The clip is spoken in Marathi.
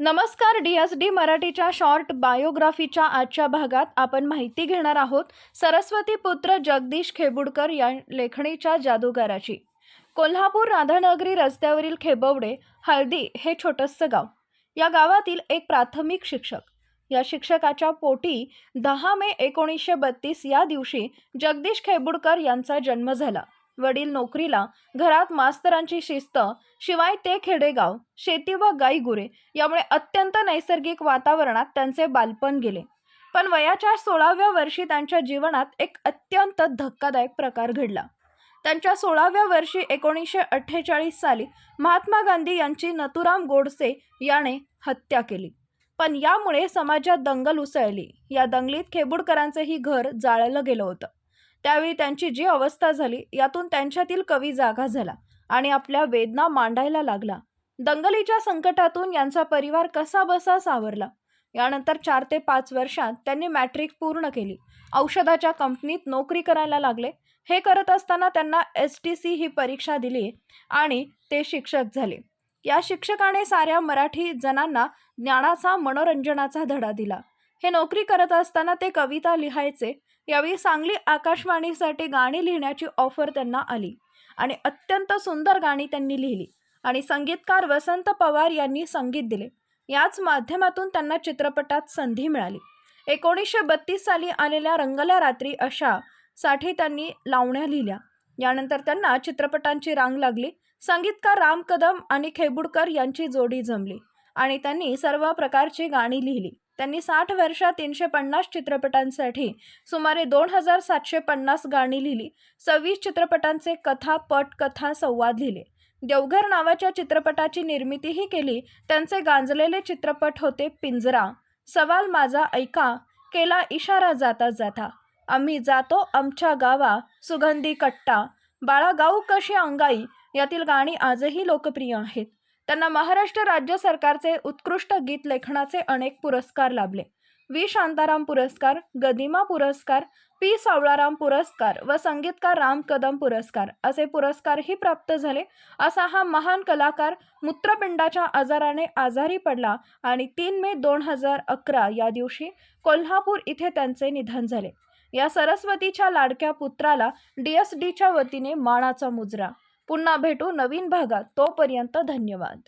नमस्कार डी एस डी मराठीच्या शॉर्ट बायोग्राफीच्या आजच्या भागात आपण माहिती घेणार आहोत सरस्वती पुत्र जगदीश खेबुडकर या लेखणीच्या जादूगाराची. कोल्हापूर राधानगरी रस्त्यावरील खेबवडे हळदी हे छोटंसं गाव. या गावातील एक प्राथमिक शिक्षक. या शिक्षकाच्या पोटी दहा मे एकोणीसशे बत्तीस या दिवशी जगदीश खेबुडकर यांचा जन्म झाला. वडील नोकरीला घरात मास्तरांची शिस्त शिवाय ते खेडेगाव शेती व गाई गुरे यामुळे अत्यंत नैसर्गिक वातावरणात त्यांचे बालपण गेले. पण वयाच्या सोळाव्या वर्षी त्यांच्या जीवनात एक अत्यंत धक्कादायक प्रकार घडला. त्यांच्या सोळाव्या वर्षी एकोणीसशे अठ्ठेचाळीस साली महात्मा गांधी यांची नथुराम गोडसे याने हत्या केली. पण यामुळे समाजात दंगल उसळली. या दंगलीत खेबुडकरांचेही घर जाळलं गेलं होतं. त्यावेळी त्यांची जी अवस्था झाली यातून त्यांच्यातील कवी जागा झाला आणि आपल्या वेदना मांडायला लागला. दंगलीच्या संकटातून यांचा परिवार कसा बसा सावरला. यानंतर चार ते पाच वर्षात त्यांनी मॅट्रिक पूर्ण केली. औषधाच्या कंपनीत नोकरी करायला लागले. हे करत असताना त्यांना एस टी सी ही परीक्षा दिली आणि ते शिक्षक झाले. या शिक्षकाने साऱ्या मराठी जणांना ज्ञानाचा मनोरंजनाचा धडा दिला. हे नोकरी करत असताना ते कविता लिहायचे यावेळी सांगली आकाशवाणीसाठी गाणी लिहिण्याची ऑफर त्यांना आली. आणि अत्यंत सुंदर गाणी त्यांनी लिहिली. आणि संगीतकार वसंत पवार यांनी संगीत दिले. याच माध्यमातून त्यांना चित्रपटात संधी मिळाली. एकोणीसशे बत्तीस साली आलेल्या रंगल्या रात्री अशा साठी त्यांनी लावण्या लिहिल्या. यानंतर त्यांना चित्रपटांची रांग लागली. संगीतकार राम कदम आणि खेबुडकर यांची जोडी जमली. आणि त्यांनी सर्व प्रकारची गाणी लिहिली. त्यांनी साठ वर्षात तीनशे पन्नास चित्रपटांसाठी सुमारे दोन हजार सातशे पन्नास गाणी लिहिली. सव्वीस चित्रपटांचे कथा पट कथा संवाद लिहिले. देवघर नावाच्या चित्रपटाची निर्मितीही केली. त्यांचे गांजलेले चित्रपट होते पिंजरा. सवाल माझा ऐका केला इशारा जाता जाता. आम्ही जातो आमच्या गावा सुगंधी कट्टा. बाळा गाऊ कशी अंगाई? यातील गाणी आजही लोकप्रिय आहेत. त्यांना महाराष्ट्र राज्य सरकारचे उत्कृष्ट गीत लेखनाचे अनेक पुरस्कार लाभले. व्ही. शांताराम पुरस्कार गदिमा पुरस्कार पी. सावळाराम पुरस्कार व संगीतकार राम कदम पुरस्कार असे पुरस्कारही प्राप्त झाले. असा हा महान कलाकार मूत्रपिंडाच्या आजाराने आजारी पडला आणि तीन मे दोन हजार अकरा या दिवशी कोल्हापूर इथे त्यांचे निधन झाले. या सरस्वतीच्या लाडक्या पुत्राला डी. एस. डीच्या वतीने मानाचा मुजरा. पुन्हा भेटू नवीन भागात. तोपर्यंत धन्यवाद.